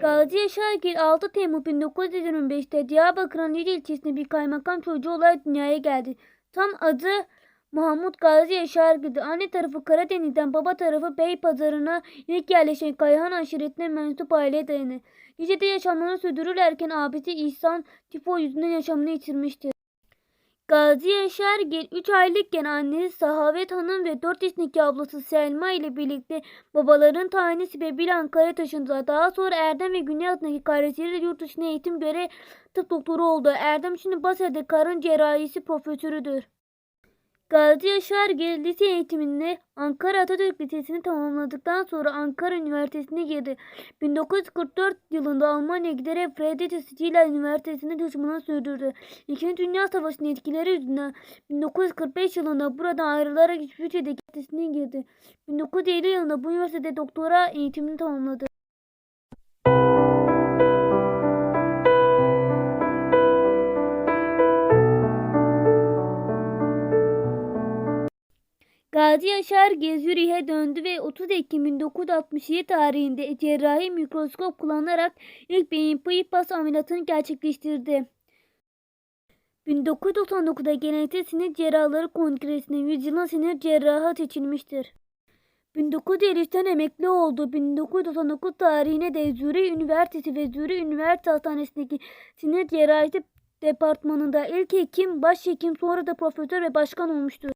Gazi Yaşargil 6 Temmuz 1925'te Diyarbakır'ın Lili ilçesinde bir kaymakam çocuğu olarak dünyaya geldi. Tam adı Mahmut Gazi Yaşargil'di. Anne tarafı Karadeniz'den, baba tarafı Beypazarı'na ilk yerleşen Kayhan aşiretine mensup aileye dayanır. Lice'de yaşamlarını sürdürürlerken abisi İhsan tifo yüzünden yaşamını yitirmiştir. Gazi Yaşargil 3 aylıkken annesi Sahavet Hanım ve 4 yaşındaki ablası Selma ile birlikte babaların tayini sebebiyle Ankara'ya taşındılar. Daha sonra Erdem ve Güney adındaki kardeşleriyle yurt dışına eğitim göre tıp doktoru oldu. Erdem şimdi Basra'da karın cerrahisi profesörüdür. Gazi Yaşargil lise eğitimini Ankara Atatürk Lisesi'ni tamamladıktan sonra Ankara Üniversitesi'ne girdi. 1944 yılında Almanya'ya giderek Friedrich Schiller Üniversitesi'nde çalışmalarını sürdürdü. İkinci Dünya Savaşı'nın etkileri yüzünden 1945 yılında buradan ayrılarak İsviçre'deki üniversitesine girdi. 1950 yılında bu üniversitede doktora eğitimini tamamladı. Gazi Yaşar Gezürih'e döndü ve 30 Ekim 1967 tarihinde cerrahi mikroskop kullanarak ilk beyin bypass ameliyatını gerçekleştirdi. 1999'da Genetik Sinir Cerrahları Kongresi'ne yüzyılın sinir cerrahı seçilmiştir. 1953'ten emekli oldu. 1999 tarihine de Zürih Üniversitesi ve Zürih Üniversite Hastanesi'ndeki sinir cerrahisi departmanında ilk hekim, başhekim sonra da profesör ve başkan olmuştur.